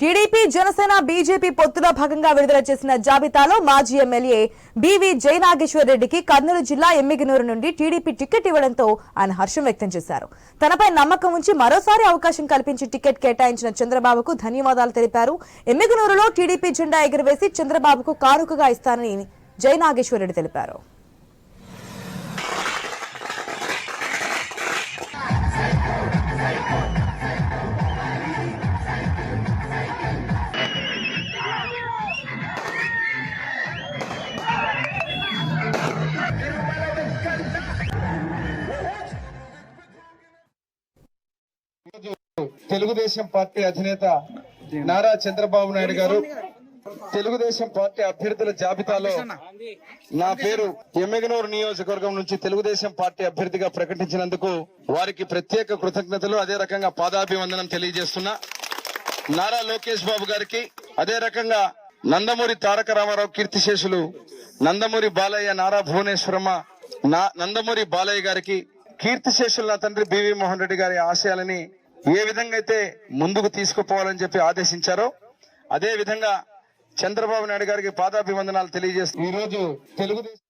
TDP Janasena BJP పొత్తులో భాగంగా విడుదల చేసిన జాబితాలో మాజీ ఎమ్మెల్యే బీవీ జయనాగేశ్వర్ రెడ్డికి కర్నూలు జిల్లా ఎమ్మిగినూరు నుండి టీడీపీ టికెట్ ఇవ్వడంతో ఆయన హర్షం వ్యక్తం చేశారు. తనపై నమ్మకం ఉంచి మరోసారి అవకాశం కల్పించి టికెట్ కేటాయించిన చంద్రబాబుకు ధన్యవాదాలు తెలిపారు. ఎమ్మిగినూరులో టీడీపీ జెండా ఎగురవేసి చంద్రబాబుకు కానుకగా ఇస్తానని జయనాగేశ్వర్ రెడ్డి తెలిపారు. తెలుగుదేశం పార్టీ అధినేత నారా చంద్రబాబు నాయుడు గారు తెలుగుదేశం పార్టీ అభ్యర్థుల జాబితాలో నా పేరు ఎమ్మెగనూరు నియోజకవర్గం నుంచి తెలుగుదేశం పార్టీ అభ్యర్థిగా ప్రకటించినందుకు వారికి ప్రత్యేక కృతజ్ఞతలు. అదే రకంగా పాదాభివందనం తెలియజేస్తున్నా. నారా లోకేష్ బాబు గారికి అదే రకంగా నందమూరి తారక రామారావు కీర్తిశేషులు నందమూరి బాలయ్య నారా భువనేశ్వరమ్మ నా నందమూరి బాలయ్య గారికి కీర్తిశేషులు నా తండ్రి బివి మోహన్ రెడ్డి గారి ఆశయాలని ఏ విధంగా అయితే ముందుకు తీసుకుపోవాలని చెప్పి ఆదేశించారో అదే విధంగా చంద్రబాబు నాయుడు గారికి పాదాభివందనాలు తెలియజేస్తూ ఈ రోజు తెలుగుదేశం